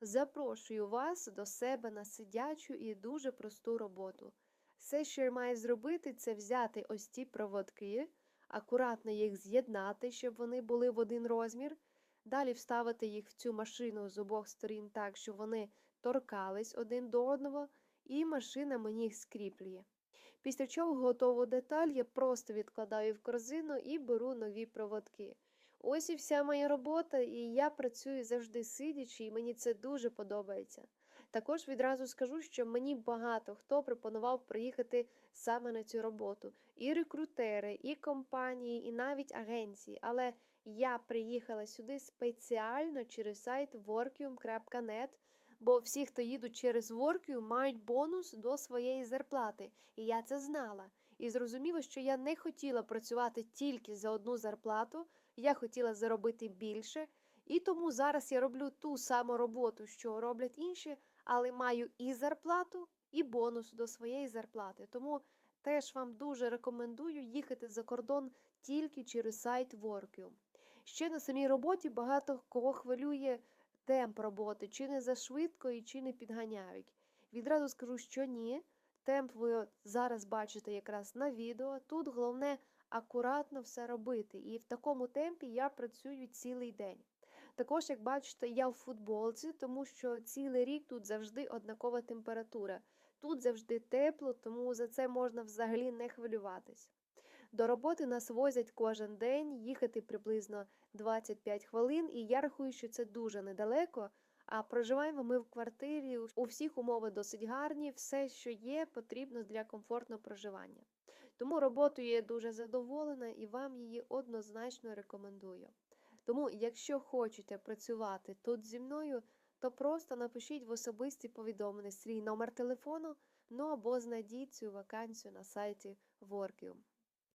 Запрошую вас до себе на сидячу і дуже просту роботу. Все, що я маю зробити, це взяти ось ці проводки, акуратно їх з'єднати, щоб вони були в один розмір. Далі вставити їх в цю машину з обох сторін так, щоб вони торкались один до одного, і машина мені їх скріплює. Після чого готову деталь я просто відкладаю в корзину і беру нові проводки. Ось і вся моя робота, і я працюю завжди сидячи, і мені це дуже подобається. Також відразу скажу, що мені багато хто пропонував приїхати саме на цю роботу. І рекрутери, і компанії, і навіть агенції. Але я приїхала сюди спеціально через сайт workium.net, бо всі, хто їдуть через Workium, мають бонус до своєї зарплати. І я це знала. І зрозуміла, що я не хотіла працювати тільки за одну зарплату, я хотіла заробити більше. І тому зараз я роблю ту саму роботу, що роблять інші, але маю і зарплату, і бонус до своєї зарплати. Тому теж вам дуже рекомендую їхати за кордон тільки через сайт Workium. Ще на самій роботі багато кого хвилює темп роботи, чи не зашвидко і чи не підганяють. Відразу скажу, що ні. Темп ви зараз бачите якраз на відео. Тут головне акуратно все робити. І в такому темпі я працюю цілий день. Також, як бачите, я в футболці, тому що цілий рік тут завжди однакова температура. Тут завжди тепло, тому за це можна взагалі не хвилюватись. До роботи нас возять кожен день, їхати приблизно 25 хвилин, і я рахую, що це дуже недалеко. А проживаємо ми в квартирі. У всіх умови досить гарні, все, що є, потрібно для комфортного проживання. Тому роботою я дуже задоволена і вам її однозначно рекомендую. Тому, якщо хочете працювати тут зі мною, то просто напишіть в особисті повідомлення свій номер телефону, ну або знайдіть цю вакансію на сайті Workium.